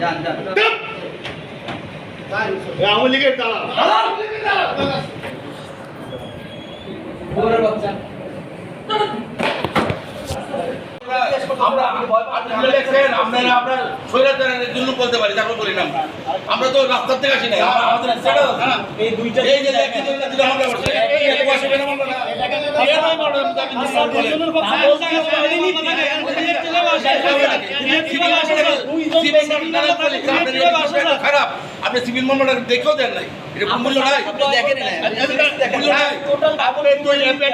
যান যান। আওয়ামী লীগের দালাল। বাচ্চা। আমরা আপনারা দেখছেন আপনারা আপনার স্বৈরাচারের জন্য বলতে পারি তারপর বলি না আমরা। আমরা তো রাস্তার থেকে আসি না আমাদের। এই দুইটা এই যে আমরা। খারাপ আপনি সিভিল মামলাটা দেখেও দেন নাই এটা মূল্য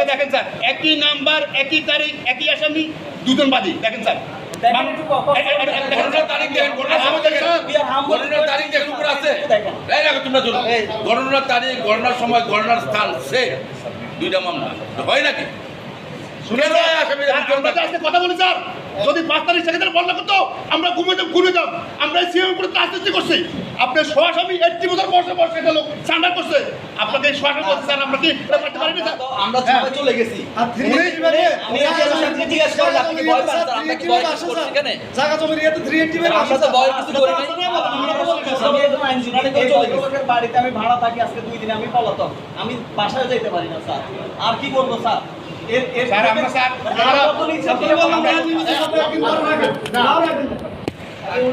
দেখেন স্যার একই নাম্বার একই তারিখ একই আসামি দুজন বাদী দেখেন স্যার। তারিখ সময় স্থান সে। দুইটা মামলা। হয় নাকি? কথা বলি যদি পাঁচ তারিখ বন্ধ করতো আমরা ঘুমে ঘুরে যাব আমরা সিএম উপরে রাজনীতি করছি। আপনার সরাসরি এইটটি বছর বসে বসে একটা লোক করছে। আপনাকে সরাসরি বলছে স্যার আমরা কি এটা করতে পারি না স্যার? আমরা চলে গেছি। আপনার সাথে আপনি কি ভয় পান স্যার? আমরা কি ভয় কিছু করছি এখানে? জায়গা জমি নিয়ে তো থ্রি আমরা তো ভয় কিছু করি নাই। আমি একজন আইনজীবী এই ভদ্রলোকের বাড়িতে আমি ভাড়া থাকি আজকে দুই দিন আমি পলাতক। আমি বাসায় যেতে পারি না স্যার। আর কি করব স্যার? এর এর স্যার, আমরা স্যার, আর আমরা- কত নিচ্ছেন? আমরা- আমরা-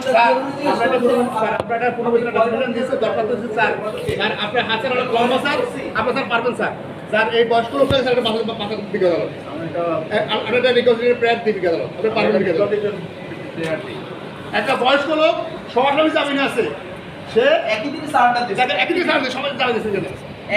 স্যার আমরা এটা বলুন, স্যার আমরা এটা পুনর্বিবেচনা ডকুমেন্টেশন দিয়েছি দরকার তো হচ্ছে, স্যার স্যার আপনার হাতের অনেক লম্বা স্যার আপনি স্যার পারবেন স্যার। স্যার এই বয়স্ক লোকটা স্যার একটা গেল আমরা রিকনসিডার প্রেয়ার দিকে গেল পারবেন গেল একটা বয়স্ক লোক জামিনে আছে। সে একই দিনে সারটা দিছে। যাদের একই স্যার সবাই জামিন দিচ্ছে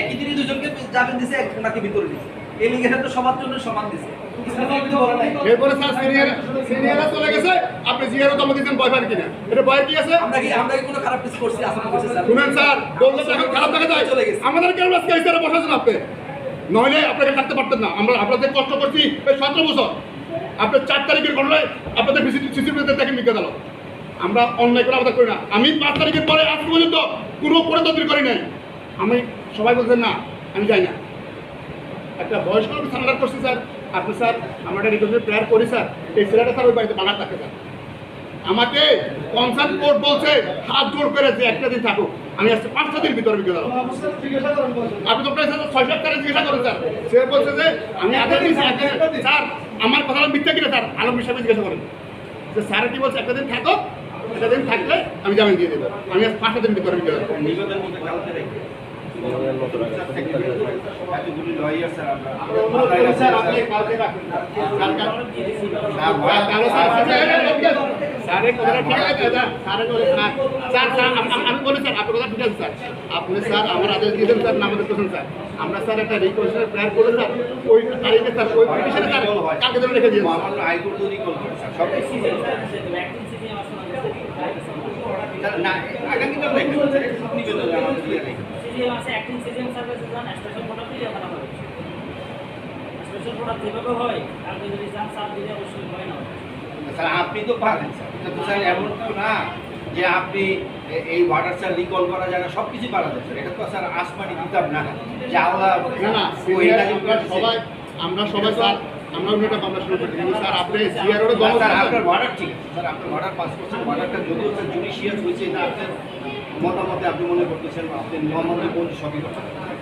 একই দিনে দুজনকে জামিন দিছে একজনকে ভিতরে দিছে। এই তো সবার জন্য সমান দিছে। ইসলামে কিছু বলে নাই। এরপরে স্যার সিনিয়র সিনিয়ররা চলে গেছে। আপনি জিয়ারও জমা দিচ্ছেন বয় কিনা? এটা বয়ের কি আছে? আমরা কি আমরা কি কোনো খারাপ কিছু করছি? আসামি করছি স্যার। শুনেন স্যার বললে এখন খারাপ দেখা যায়। চলে গেছে। আমাদের কেন আজকে এই জায়গায় বসাছেন আপনি? নইলে আপনাকে থাকতে পারতেন না। আমরা আপনাদের কষ্ট করছি এই সতেরো বছর। আপনার চার তারিখের ঘটনায় আপনাদের সিসিটিভিতে দেখেন বিজ্ঞান আলো আমরা অন্যায় করে আমাদের করি না। আমি পাঁচ তারিখের পরে আজ পর্যন্ত কোনো পরিণতি করি নাই। আমি সবাই বলছেন, না, আমি যাই না। একটা বয়স্ক করছি, স্যার। আপনি, স্যার, আমরা একটা রিকোয়েস্ট প্রেয়ার করি, স্যার। এই ছেলেটা, স্যার, ওই বাড়িতে বাগান থাকে স্যার। আমাকে কনসার্ন কোর্ট বলছে হাত জোর করে যে একটা দিন থাকুক। আমি আজকে পাঁচটা দিন ভিতরে বিকে আপনি তো প্রায় ছয় সাত তারিখ জিজ্ঞাসা করেন স্যার। সে বলছে যে আমি স্যার আমার কথাটা মিথ্যা কিনা স্যার? আলম হিসাবে জিজ্ঞাসা করেন। যে স্যার কি বলছে একটা দিন থাকো একটা দিন থাকলে আমি জামিন দিয়ে দেবো। আমি আজ পাঁচটা দিন ভিতরে বিকে আপনি কালকে রাখুন। স্যার কথাটা ঠিক আছে স্যার স্যারের কথা স্যার স্যার স্যার আমি- আমি- আমি বলি স্যার আপনার কথা ঠিক আছে স্যার। আপনি স্যার আমার আদেশ দিয়েছেন স্যার না আমাদের স্যার। আমরা স্যার একটা রিকোয়েস্টের প্ল্যান করে স্যার ওই তারিখে স্যার ওই পিটিশনে স্যার কালকে ধরে রেখে দিয়েছেন স্যার। হাইকোর্ট তৈরি করবে সব কিছু। না আগামীকাল দেখেন নিবেদন আমাদের দিয়ে নেই সিজিএম আছে অ্যাক্টিং সিজিএম সার্ভিসেস জান স্পেশাল প্রোডাক্ট দিয়ে বানানো হয় স্পেশাল প্রোডাক্ট যেভাবে হয় আপনি যদি চান সার দিলে অবশ্যই হয় না। স্যার আপনি তো পারেন স্যার। এমন তো না যে আপনি এই ওয়াটার স্যার রিকল করা যায় না সব কিছু পারা যায় স্যার। এটা তো স্যার আসমানি কিতাব না। যে আল্লাহ। সবাই আমরা সবাই স্যার আমরা অন্য মামলা শুরু করছি কিন্তু স্যার আপনি সিআরও না, স্যার আপনার অর্ডার ঠিক আছে স্যার আপনার অর্ডার পাস করছেন অর্ডারটা যদিও স্যার জুডিশিয়াল হয়েছে এটা আপনার মতামতে আপনি মনে করতেছেন আপনি মতামতে বলতে সবই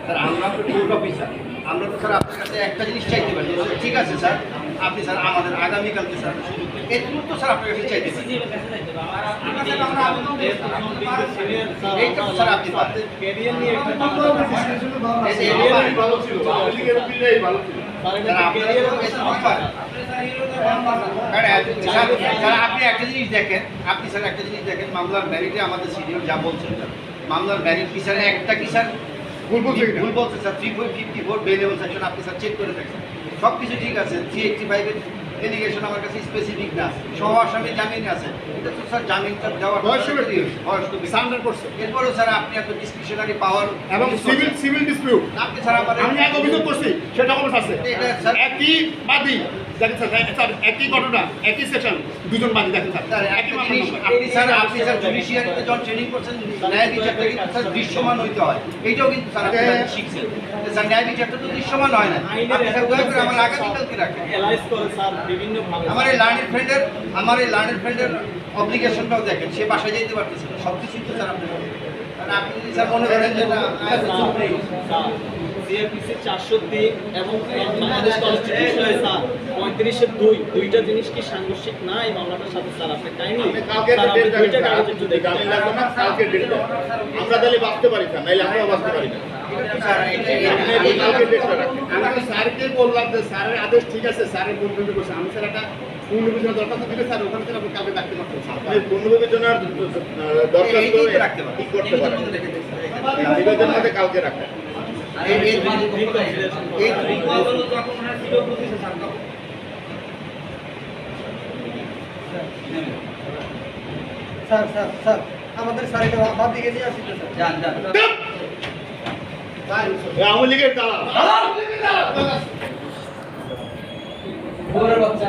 স্যার আমরা তো কোর্ট অফিসার আমরা তো স্যার আপনার কাছে একটা জিনিস চাইতে পারি ঠিক আছে স্যার আপনি স্যার আমাদের আগামীকালকে স্যার সুযোগ দিন। এটুকু তো স্যার আপনার কাছে চাইতে পারি সিজিএম এর কাছে যাইতে হবে আমার ঠিক আছে, আমরা আবেদন দিই, স্যার। এইটা তো স্যার আপনি পারেন এই যে এই ব্যাপারে- ভালো ছিল আওয়ামী লীগের বিলেই ভালো ছিল স্যার, আপনারা তো এটুকু পারেন। স্যার, এক- স্যার, স্যার, আপনি একটা জিনিস দেখেন আপনি স্যার একটা জিনিস দেখেন মামলার ম্যারিটে আমাদের সিনিয়র যা বলছেন স্যার মামলার ম্যারিট কি স্যার একটা কি স্যার ভুল বলছে কিনা? ভুল বলছে sir three point fifty four bailable section আপনি স্যার চেক করে দেখছেন সব কিছু ঠিক আছে থ্রি এইটটি ফাইভের এলিগেশন আমার কাছে স্পেসিফিক না। সহ আসামি জামিন আছে। এটা তো স্যার জামিনটা দেওয়ার বয়স বয়স এরপরেও স্যার আপনি এত ডিসক্রিপশনারি পাওয়ার এবং সিভিল সিভিল ডিসপিউট আপনি স্যার আমার আমি এক অভিযোগ করছি সেটা কোনো আছে? স্যার একই বাদী। দেখেন স্যার একই ঘটনা একই সেশন দুজন বাদী দেখেন স্যার। একই একটা। আপনি স্যার আপনি স্যার জুডিশিয়ারিতে যখন ট্রেনিং করছেন ন্যায় বিচারটা কিন্তু স্যার দৃশ্যমান হইতে হয়। এইটাও কিন্তু স্যার আপনি হ্যাঁ। শিখছেন। স্যার ন্যায় বিচারটা তো দৃশ্যমান হয় না। আপনি স্যার দয়া করে আমার আগামীকালকে রাখেন। আমার এই লার্নের ফ্রেন্ডের আমার এই লার্নের ফ্রেন্ডের অব্লিগেশনটাও দেখেন সে বাসায় যেতে পারতেছে না। সব কিছুই তো স্যার আপনি আপনি যদি স্যার মনে করেন যে না সিআরপিসি চারশো তিন এবং বাংলাদেশ কনস্টিটিউশনে স্যার পঁয়ত্রিশের দুই। দুইটা জিনিস কি সাংঘর্ষিক? না এই মামলাটার সাথে স্যার আপনি আপনি ডেট দুইটা কাগজ একটু দেখেন। না আমরা তাহলে বাঁচতে পারি স্যার নাইলে আমরাও বাঁচতে পারি না। আমি স্যারকে বললাম যে স্যারের আদেশ ঠিক আছে স্যারের বন্ধু বসে আমি স্যার একটা পূর্ণ বিবেচনা দরকার দিলে স্যার ওখানে আপনি পারতেন এইটাই রাখতে পারেন। করতে পারেন। বিবেচনাতে কালকে এই- স্যার স্যার স্যার আমাদের স্যার বাদ দিকে নিয়ে আসি যান, যান। আওয়ামী লীগের দালাল ঘোরের বাচ্চা।